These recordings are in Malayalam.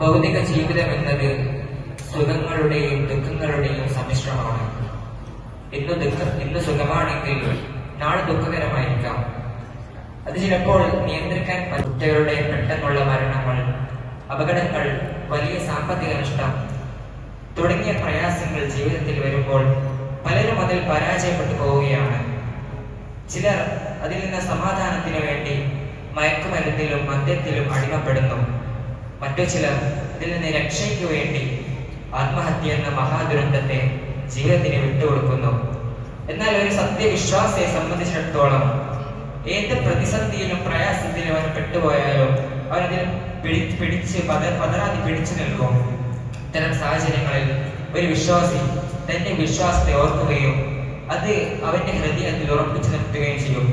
ഭൗതിക ജീവിതം എന്നത് സുഖങ്ങളുടെയും ദുഃഖങ്ങളുടെയും സമ്മിശ്രമാണ്. ഇന്ന് ദുഃഖം ഇന്ന് സുഖമാണെങ്കിൽ നാളെ ദുഃഖകരമായിരിക്കാം. അത് ചിലപ്പോൾ നിയന്ത്രിക്കാൻ കുട്ടികളുടെ പെട്ടെന്നുള്ള മരണങ്ങൾ അപകടങ്ങൾ വലിയ സാമ്പത്തിക നഷ്ടം തുടങ്ങിയ പ്രയാസങ്ങൾ ജീവിതത്തിൽ വരുമ്പോൾ പലരും അതിൽ പരാജയപ്പെട്ടു പോവുകയാണ്. ചിലർ അതിൽ നിന്ന് സമാധാനത്തിന് വേണ്ടി മയക്കുമരുന്നിലും മദ്യത്തിലും അടിമപ്പെടുന്നു. മറ്റു ചിലർ ഇതിൽ നിന്ന് രക്ഷയ്ക്ക് വേണ്ടി ആത്മഹത്യ എന്ന മഹാദുരന്തത്തെ ജീവിതത്തിന് വിട്ടുകൊടുക്കുന്നു. എന്നാൽ ഒരു സത്യവിശ്വാസിയെ സംബന്ധിച്ചിടത്തോളം ഏത് പ്രതിസന്ധിയിലും പ്രയാസത്തിലും അവൻ പെട്ടുപോയാലും അവനതിൽ പിടി പിടിച്ച് പത പതറാതി പിടിച്ചു നിൽക്കും. ഇത്തരം സാഹചര്യങ്ങളിൽ ഒരു വിശ്വാസി തന്റെ വിശ്വാസത്തെ ഓർക്കുകയും അത് അവന്റെ ഹൃദയത്തിൽ ഉറപ്പിച്ചു നിർത്തുകയും ചെയ്യും.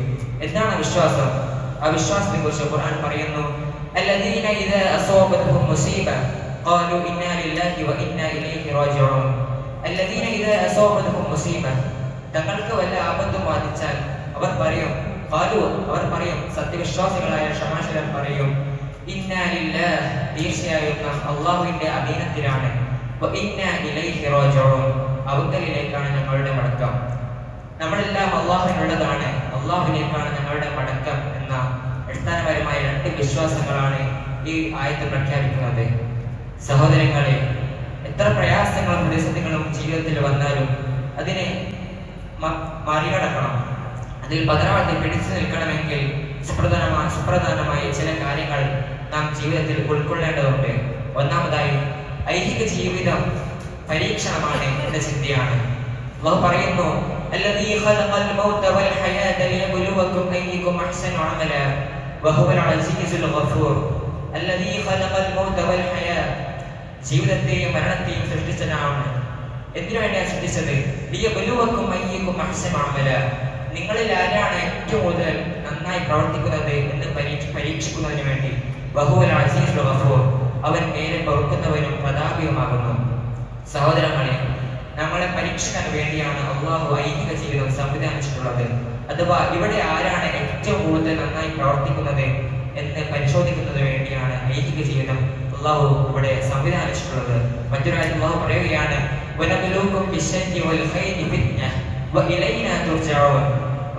എന്താണ് വിശ്വാസം? ആ വിശ്വാസത്തെ കുറിച്ച് ഖുർആൻ പറയുന്നു الذين إذا أصابتهم مصيبة قالوا إنا لله وإنا إليه راجعون الذين إذا أصابتهم مصيبة തങ്ങൾക്ക് വല്ല ആപത്തും ബാധിച്ചാൽ അവർ പറയും കാലു അവർ പറയും സത്യവിശ്വാസികളായ ക്ഷമാശീലർ പറയും ഇന്നാ ലില്ലാഹ് തീർച്ചയായും നാം അള്ളാഹുവിന്റെ അധീനത്തിലാണ് വ ഇന്നാ ഇലൈഹി റാജിഊൻ അവങ്കലിലേക്കാണ് ഞങ്ങളുടെ മടക്കം നമ്മളെല്ലാം അള്ളാഹുവിനുള്ളതാണ് അള്ളാഹുവിലേക്കാണ് ഞങ്ങളുടെ മടക്കം എന്ന അടിസ്ഥാനപരമായ രണ്ട് വിശ്വാസങ്ങളാണ് ഈ ആയത്ത് പ്രഖ്യാപിക്കുന്നത് സഹോദരങ്ങളെ എത്ര പ്രയാസങ്ങളും പ്രതിസന്ധികളും ജീവിതത്തിൽ വന്നാലും അതിനെ മ- മറികടക്കണം അതിൽ പതറാതെ പിടിച്ചു നിൽക്കണമെങ്കിൽ സുപ്രധാനമായ സുപ്രധാനമായ ചില കാര്യങ്ങൾ നാം ജീവിതത്തിൽ ഉൾക്കൊള്ളേണ്ടതുണ്ട് ഒന്നാമതായി ഐഹിക ജീവിതം പരീക്ഷണമാണ് എന്ന ചിന്തയാണ് അള്ളാഹു പറയുന്നു الذي خلق الموت والحياة ليبلوكم أيكم أحسن عملا وهو العزيز الغفور الذي خلق الموت والحياة ജീവിതത്തെയും മരണത്തെയും സൃഷ്ടിച്ചതാണ് എന്തിനു വേണ്ടിയാണ് സൃഷ്ടിച്ചത് ലിയബലുവക്കും അയ്യക്കും അഹ്സനഅമല നിങ്ങളിൽ ആരാണ് ഏറ്റവും കൂടുതൽ നന്നായി പ്രവർത്തിക്കുന്നത് എന്ന് പരീക്ഷ പരീക്ഷിക്കുന്നതിന് വേണ്ടി ബഹുവൽ അസീസ് ഗഫൂർ അവൻ നേരെ പൊറുക്കുന്നവനും പ്രതാപിയുമാകുന്നു സഹോദരങ്ങളെ നമ്മളെ പരീക്ഷിക്കാൻ വേണ്ടിയാണ് അള്ളാഹു ഐഹിക ജീവിതം സംവിധാനിച്ചിട്ടുള്ളത് അഥവാ ഇവിടെ ആരാണ് ഏറ്റവും കൂടുതൽ നന്നായി പ്രവർത്തിക്കുന്നത് എന്ന് പരിശോധിക്കുന്നതിന് വേണ്ടിയാണ് ഐഹിക ജീവിതം അള്ളാഹു ഇവിടെ സംവിധാനിച്ചിട്ടുള്ളത്. മറ്റൊരു കാര്യം അള്ളാഹു പറയുകയാണ്.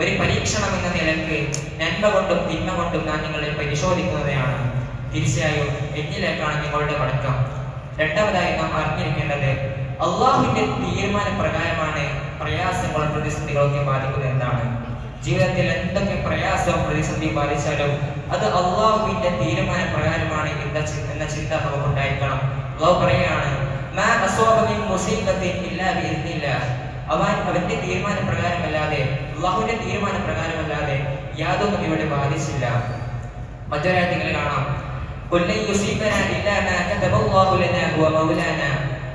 ഒരു പരീക്ഷണം എന്ന നിലയ്ക്ക് നന്മ കൊണ്ടും തിന്മ കൊണ്ടും നാം നിങ്ങളെ പരിശോധിക്കുന്നതാണ് തീർച്ചയായും എന്നിലേക്കാണ് നിങ്ങളുടെ മടക്കം രണ്ടാമതായി നാം അറിഞ്ഞിരിക്കേണ്ടത് അള്ളാഹുവിന്റെ തീരുമാന പ്രകാരമാണ് പ്രയാസങ്ങളും പ്രതിസന്ധികളൊക്കെ ബാധിക്കുന്നത് എന്താണ്? ജീവിതത്തിൽ എന്തൊക്കെ പ്രയാസവും പ്രതിസന്ധിയും ബാധിച്ചാലും അത് അള്ളാഹുവിന്റെ തീരുമാന പ്രകാരമാണ് എന്ന എന്ന ചിന്ത നമുക്ക് ഉണ്ടായിരിക്കണം. അള്ളാഹു പറയുകയാണ് "മാ അസ്വാബ മിൻ മുസീബത്തിൻ ഇല്ലാ ബിഇذനില്ലാഹ്." അവൻ അവന്റെ തീരുമാന പ്രകാരമല്ലാതെ അള്ളാഹുവിന്റെ തീരുമാന പ്രകാരമല്ലാതെ യാതൊന്നും ഇവിടെ ബാധിച്ചില്ല. മറ്റൊരാഴ്ചകൾ കാണാം "ഖുല്ലൻ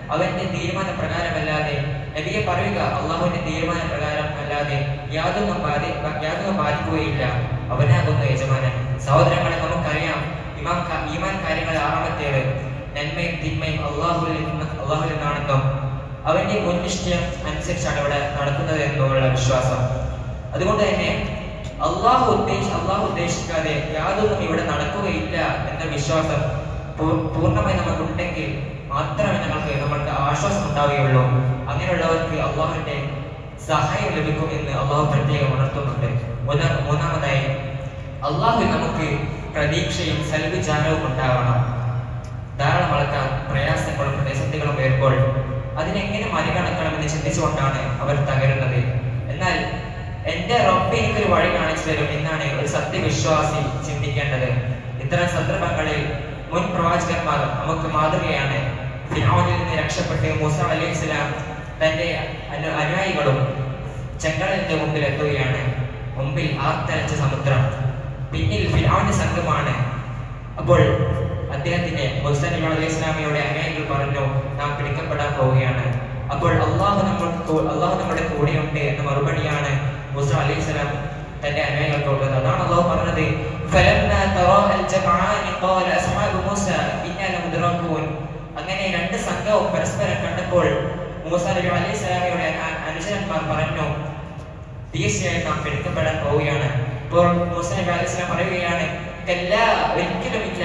യുസീബനാ ഇല്ലാ മാ കതബല്ലാഹു ലനാ ഹുവ മൗലാനാ." അവന്റെ തീരുമാന പ്രകാരമല്ലാതെ നബിയെ പറയുക അള്ളാഹുവിന്റെ തീരുമാന പ്രകാരം അല്ലാതെ യാതൊന്നും ബാധി യാതൊന്നും ബാധിക്കുകയില്ല. അവനാകുന്ന യജമാനൻ. സഹോദരങ്ങളെ നമുക്കറിയാം ഇമാം ഇമാൻ കാര്യങ്ങൾ ആറാമത്തേത്. നന്മയും തിന്മയും അള്ളാഹുവിൽ അള്ളാഹുവിൽ നിന്നാണെന്നും അവന്റെ മുൻനിശ്ചയം അനുസരിച്ചാണ് ഇവിടെ നടക്കുന്നത് എന്നുള്ള വിശ്വാസം. അതുകൊണ്ട് തന്നെ അള്ളാഹു ഉദ്ദേശ അള്ളാഹു ഉദ്ദേശിക്കാതെ യാതൊന്നും ഇവിടെ നടക്കുകയില്ല എന്ന വിശ്വാസം പൂർണമായി നമുക്കുണ്ടെങ്കിൽ മാത്രമേ നമുക്ക് നമ്മൾക്ക് ആശ്വാസം ഉണ്ടാവുകയുള്ളൂ. അങ്ങനെയുള്ളവർക്ക് അള്ളാഹുവിന്റെ സഹായം ലഭിക്കും എന്ന് അള്ളാഹു പ്രത്യേകം ഉണർത്തുന്നുണ്ട്. മൂന്നാ- മൂന്നാമതായി അള്ളാഹു നമുക്ക് പ്രതീക്ഷയും സൽവിചാരവും ഉണ്ടാവണം. ധാരാളം ആൾക്കാർ പ്രയാസങ്ങളും പ്രതിസന്ധികളും വരുമ്പോൾ അതിനെങ്ങനെ മറികടക്കണമെന്ന് ചിന്തിച്ചുകൊണ്ടാണ് അവർ തകരുന്നത്. എന്നാൽ എന്റെ റബ്ബ് എനിക്കൊരു വഴി കാണിച്ചു തരും എന്നാണ് ഒരു സത്യവിശ്വാസി ചിന്തിക്കേണ്ടത്. ഇത്തരം സന്ദർഭങ്ങളിൽ മുൻ പ്രവാചകന്മാർ നമുക്ക് മാതൃകയാണ്. ഫിറൗനിൽ നിന്ന് രക്ഷപ്പെട്ട് മൂസ അലൈഹി സ്വലാം തന്റെ അനു അനുയായികളും ചെങ്കടലിന്റെ മുമ്പിൽ എത്തുകയാണ് മുമ്പിൽ ആർത്തരച്ച സമുദ്രം. പിന്നിൽ ഫിറൗന്റെ സംഘമാണ്. അപ്പോൾ അദ്ദേഹത്തിന്റെ മൂസ നബി അലൈഹി അനുയായികൾ പറഞ്ഞു നാം പിടിക്കപ്പെടാൻ പോവുകയാണ്. അപ്പോൾ അള്ളാഹു നമ്മൾ അള്ളാഹു നമ്മുടെ കൂടെയുണ്ട് എന്ന മറുപടിയാണ് മൂസ അലൈഹി സ്വലാം തന്റെ അനുയായികൾക്ക് കൊടുത്തത്. അതാണ് അള്ളാഹു പറഞ്ഞത്. فلما تراءى الجمعان قال أصحاب موسى إنا لمدركون അങ്ങനെ രണ്ട് സംഘവും പരസ്പരം കണ്ടപ്പോൾ മൂസ നബി അലൈഹി സ്വലാമിയുടെ അ- അനുചരന്മാർ പറഞ്ഞു തീർച്ചയായും നാം പിടിക്കപ്പെടാൻ പോവുകയാണ് ഇപ്പോൾ മൂസ നബി അലൈഹി സ്വലാം പറയുകയാണ് "കല്ലാ, ഒരിക്കലുമില്ല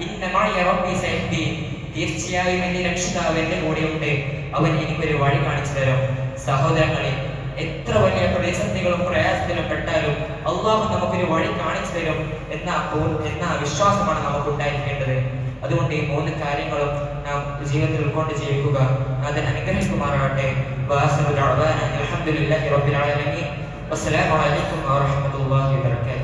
ഇന്ന മഅയ റബ്ബി സയഹ്ദീൻ." തീർച്ചയായും എന്റെ രക്ഷിതാവ് എന്റെ കൂടെയുണ്ട് അവൻ എനിക്കൊരു വഴി കാണിച്ചു തരും സഹോദരങ്ങളെ എത്ര വലിയ പ്രതിസന്ധികളും പ്രയാസത്തിലും പെട്ടാലും അള്ളാഹു നമുക്കൊരു വഴി കാണിച്ചു തരും എന്ന എന്ന വിശ്വാസമാണ് നമുക്ക് ഉണ്ടായിരിക്കേണ്ടത് അതുകൊണ്ട് ഈ മൂന്ന് കാര്യങ്ങളും നാം ജീവിതത്തിൽ ഉൾക്കൊണ്ട് ജീവിക്കുക. അതിന് അനുഗ്രഹിക്കുമാറാകട്ടെ. വാസന അൽഹംദുലില്ലാഹി റബ്ബിൽ ആലമീൻ. വസ്സലാമു അലൈക്കും വറഹ്മത്തുള്ളാഹി വബറകാതുഹു.